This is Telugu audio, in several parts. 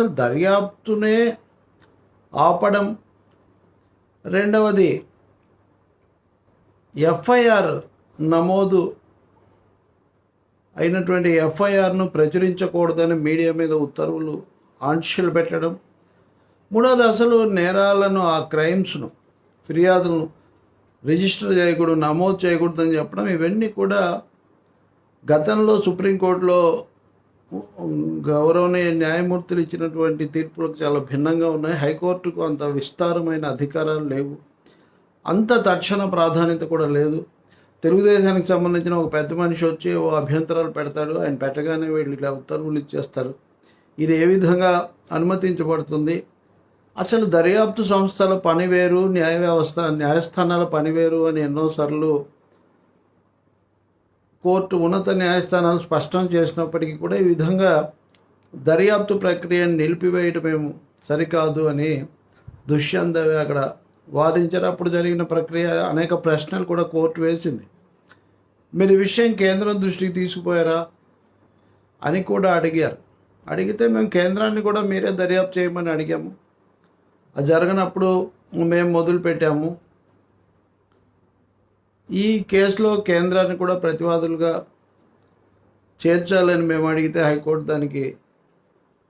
అసలు దర్యాప్తునే ఆపడం. రెండవది ఎఫ్ఐఆర్ నమోదు అయినటువంటి ఎఫ్ఐఆర్ను ప్రచురించకూడదని మీడియా మీద ఉత్తర్వులు ఆంక్షలు పెట్టడం. మూడవది అసలు నేరాలను ఆ క్రైమ్స్ను ఫిర్యాదులను రిజిస్టర్ చేయకూడదు నమోదు చేయకూడదని చెప్పడం ఇవన్నీ కూడా గతంలో సుప్రీంకోర్టులో గౌరవనీయ న్యాయమూర్తులు ఇచ్చినటువంటి తీర్పులకు చాలా భిన్నంగా ఉన్నాయి. హైకోర్టుకు అంత విస్తారమైన అధికారాలు లేవు. అంత తక్షణ ప్రాధాన్యత కూడా లేదు. తెలుగుదేశానికి సంబంధించిన ఒక పెద్ద మనిషి వచ్చి ఓ అభ్యంతరాలు పెడతాడు. ఆయన పెట్టగానే వీళ్ళు ఇలా ఉత్తర్వులు ఇచ్చేస్తారు. ఇది ఏ విధంగా అనుమతించబడుతుంది? అసలు దర్యాప్తు సంస్థల పని వేరు న్యాయ వ్యవస్థ న్యాయస్థానాల పని వేరు అని ఎన్నోసార్లు కోర్టు ఉన్నత న్యాయస్థానాలు స్పష్టం చేసినప్పటికీ కూడా ఈ విధంగా దర్యాప్తు ప్రక్రియను నిలిపివేయటమేమో సరికాదు అని దుష్యంత్ అక్కడ వాదించారు. అప్పుడు జరిగిన ప్రక్రియ అనేక ప్రశ్నలు కూడా కోర్టు వేసింది. మీరు విషయం కేంద్రం దృష్టికి తీసుకుపోయారా అని కూడా అడిగారు. అడిగితే మేము కేంద్రాన్ని కూడా మీరే దర్యాప్తు చేయమని అడిగాము. అది జరగనప్పుడు మేము మొదలు పెట్టాము ఈ కేసులో కేంద్రాన్ని కూడా ప్రతివాదులుగా చేర్చాలని మేము అడిగితే హైకోర్టు దానికి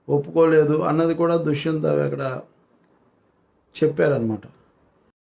ఒప్పుకోలేదు అన్నది కూడా దుష్యంత దవే అక్కడ చెప్పారనమాట